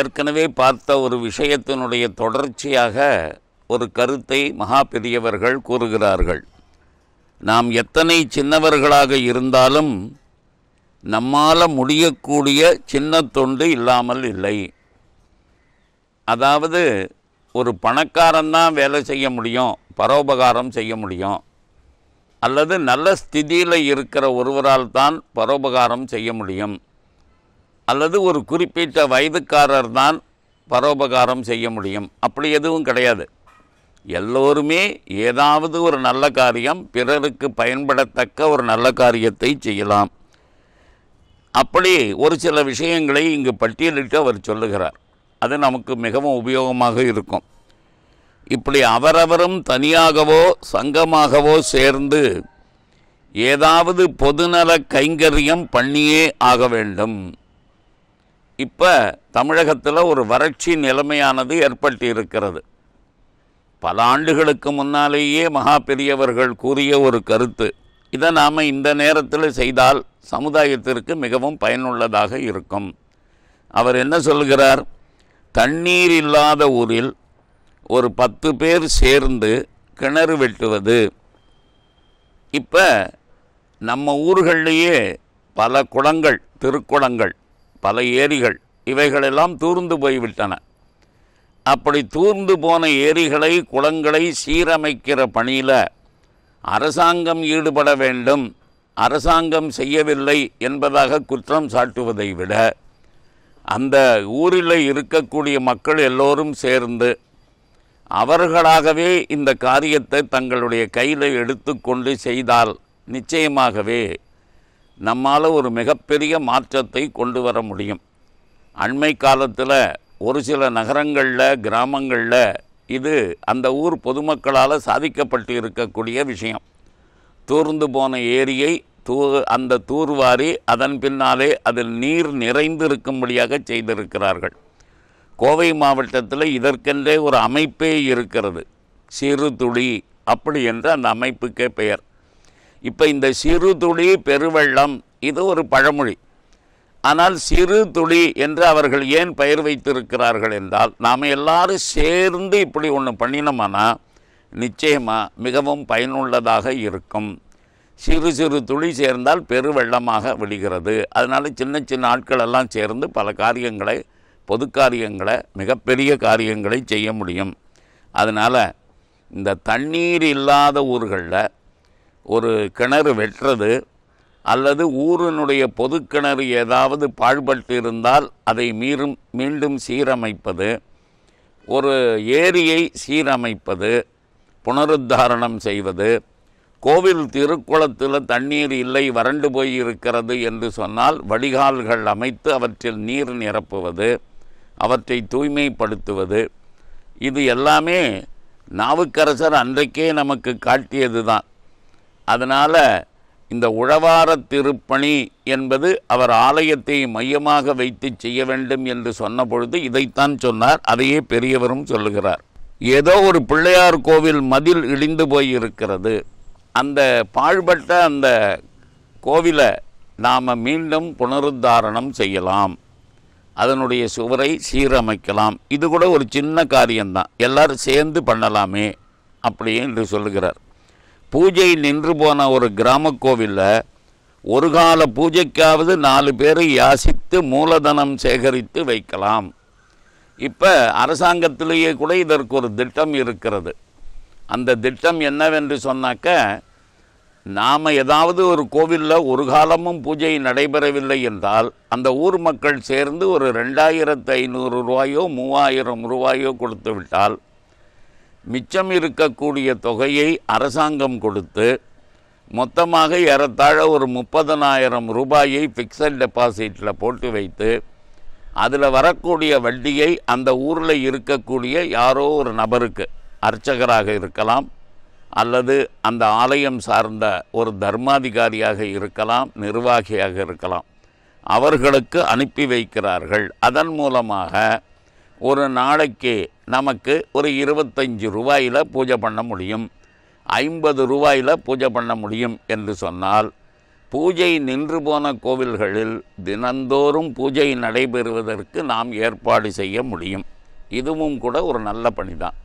ஏற்கனவே பார்த்த ஒரு விஷயத்தினுடைய தொடர்ச்சியாக ஒரு கருத்தை மகா பெரியவர்கள் கூறுகிறார்கள். நாம் எத்தனை சின்னவர்களாக இருந்தாலும் நம்மால் முடியக்கூடிய சின்ன தொண்டு இல்லாமல் இல்லை. அதாவது ஒரு பணக்காரன்தான் வேலை செய்ய முடியும் பரோபகாரம் செய்ய முடியும். அல்லது நல்ல ஸ்திதியில் இருக்கிற ஒருவரால் தான் பரோபகாரம் செய்ய முடியும். அல்லது ஒரு குறிப்பிட்ட வயதுக்காரர் தான் பரோபகாரம் செய்ய முடியும். அப்படி எதுவும் கிடையாது. எல்லோருமே ஏதாவது ஒரு நல்ல காரியம் பிறருக்கு பயன்படத்தக்க ஒரு நல்ல காரியத்தை செய்யலாம். அப்படி ஒரு சில விஷயங்களை இங்கு பட்டியலிட்டு அவர் சொல்லுகிறார். அது நமக்கு மிகவும் உபயோகமாக இருக்கும். இப்படி அவரவரும் தனியாகவோ சங்கமாகவோ சேர்ந்து ஏதாவது பொதுநல கைங்கரியம் பண்ணியே ஆக வேண்டும். இப்போ தமிழகத்தில் ஒரு வறட்சி நிலைமையானது ஏற்பட்டு இருக்கிறது பல ஆண்டுகளுக்கு முன்னாலேயே மகா பெரியவர்கள் கூறிய ஒரு கருத்து. இதை நாம் இந்த நேரத்தில் செய்தால் சமுதாயத்திற்கு மிகவும் பயனுள்ளதாக இருக்கும். அவர் என்ன சொல்கிறார்? தண்ணீர் இல்லாத ஊரில் ஒரு பத்து பேர் சேர்ந்து கிணறு வெட்டுவது. இப்போ நம்ம ஊர்கள்லேயே பல குளங்கள் திருக்குளங்கள் பல ஏரிகள் இவைகளெல்லாம் தூர்ந்து போய்விட்டன. அப்படி தூர்ந்து போன ஏரிகளை குளங்களை சீரமைக்கிற பணியில் அரசாங்கம் ஈடுபட வேண்டும் அரசாங்கம் செய்யவில்லை என்பதாக குற்றம் சாட்டுவதை விட அந்த ஊரில் இருக்கக்கூடிய மக்கள் எல்லோரும் சேர்ந்து அவர்களாகவே இந்த காரியத்தை தங்களுடைய கையில் எடுத்துக்கொண்டு செய்தால் நிச்சயமாகவே நம்மால் ஒரு மிகப்பெரிய மாற்றத்தை கொண்டு வர முடியும். அண்மை காலத்தில் ஒரு சில நகரங்களில் கிராமங்களில் இது அந்த ஊர் பொதுமக்களால் சாதிக்கப்பட்டு இருக்கக்கூடிய விஷயம். தூர்ந்து போன ஏரியை தூ அந்த தூர்வாரி அதன் பின்னாலே அதில் நீர் நிறைந்து இருக்கும்படியாக செய்திருக்கிறார்கள். கோவை மாவட்டத்தில் இதற்கென்றே ஒரு அமைப்பே இருக்கிறது. சிறு துளி அப்படி என்று அந்த அமைப்புக்கே பெயர். இப்போ இந்த சிறு துளி பெருவெள்ளம் இது ஒரு பழமொழி. ஆனால் சிறு துளி என்று அவர்கள் ஏன் பெயர் வைத்திருக்கிறார்கள் என்றால் நாம் எல்லாரும் சேர்ந்து இப்படி ஒன்று பண்ணினோம்னா நிச்சயமாக மிகவும் பயனுள்ளதாக இருக்கும். சிறு சிறு துளி சேர்ந்தால் பெருவெள்ளமாக விடுகிறது. அதனால் சின்ன சின்ன ஆட்கள் எல்லாம் சேர்ந்து பல காரியங்களை பொது காரியங்களை மிகப்பெரிய காரியங்களை செய்ய முடியும். அதனால் இந்த தண்ணீர் இல்லாத ஊர்களில் ஒரு கிணறு வெட்டுறது அல்லது ஊரினுடைய பொது கிணறு ஏதாவது பாழ்பட்டு இருந்தால் அதை மீறும் மீண்டும் சீரமைப்பது ஒரு ஏரியை சீரமைப்பது புனருத்தாரணம் செய்வது கோவில் திருக்குளத்தில் தண்ணீர் இல்லை வறண்டு போய் இருக்கிறது என்று சொன்னால் வடிகால்கள் அமைத்து அவற்றில் நீர் நிரப்புவது அவற்றை தூய்மைப்படுத்துவது இது எல்லாமே நாவுக்கரசர் அன்றைக்கே நமக்கு காட்டியது தான் அதனால் இந்த உழவார திருப்பணி என்பது அவர் ஆலயத்தை மையமாக வைத்து செய்ய வேண்டும் என்று சொன்ன பொழுது இதைத்தான் சொன்னார். அதையே பெரியவரும் சொல்லுகிறார். ஏதோ ஒரு பிள்ளையார் கோவில் மதில் இடிந்து போய் இருக்கிறது அந்த பாழ்பட்ட அந்த கோவிலை நாம் மீண்டும் புனருத்தாரணம் செய்யலாம். அதனுடைய சுவரை சீரமைக்கலாம். இது கூட ஒரு சின்ன காரியம்தான். எல்லாரும் சேர்ந்து பண்ணலாமே அப்படி என்று சொல்லுகிறார். பூஜை நின்று போன ஒரு கிராம கோவிலில் ஒரு கால பூஜைக்காவது நாலு பேரை யாசித்து மூலதனம் சேகரித்து வைக்கலாம். இப்போ அரசாங்கத்திலேயே கூட இதற்கு ஒரு திட்டம் இருக்கிறது. அந்த திட்டம் என்னவென்று சொன்னாக்க நாம் ஏதாவது ஒரு கோவிலில் ஒரு காலமும் பூஜை நடைபெறவில்லை என்றால் அந்த ஊர் மக்கள் சேர்ந்து ஒரு ரெண்டாயிரத்து ஐநூறு ரூபாயோ மூவாயிரம் ரூபாயோ கொடுத்து விட்டால் மிச்சம் இருக்கக்கூடிய தொகையை அரசாங்கம் கொடுத்து மொத்தமாக ஏறத்தாழ ஒரு முப்பதனாயிரம் ரூபாயை ஃபிக்ஸட் டெபாசிட்டில் போட்டு வைத்து அதில் வரக்கூடிய வட்டியை அந்த ஊரில் இருக்கக்கூடிய யாரோ ஒரு நபருக்கு அர்ச்சகராக இருக்கலாம் அல்லது அந்த ஆலயம் சார்ந்த ஒரு தர்மாதிகாரியாக இருக்கலாம் நிர்வாகியாக இருக்கலாம் அவர்களுக்கு அனுப்பி வைக்கிறார்கள். அதன் மூலமாக ஒரு நாளைக்கு நமக்கு ஒரு இருபத்தஞ்சி ரூபாயில் பூஜை பண்ண முடியும். ஐம்பது ரூபாயில் பூஜை பண்ண முடியும் என்று சொன்னால் பூஜை நின்று போன கோவில்களில் தினந்தோறும் பூஜை நடைபெறுவதற்கு நாம் ஏற்பாடு செய்ய முடியும். இதுவும் கூட ஒரு நல்ல பணி தான்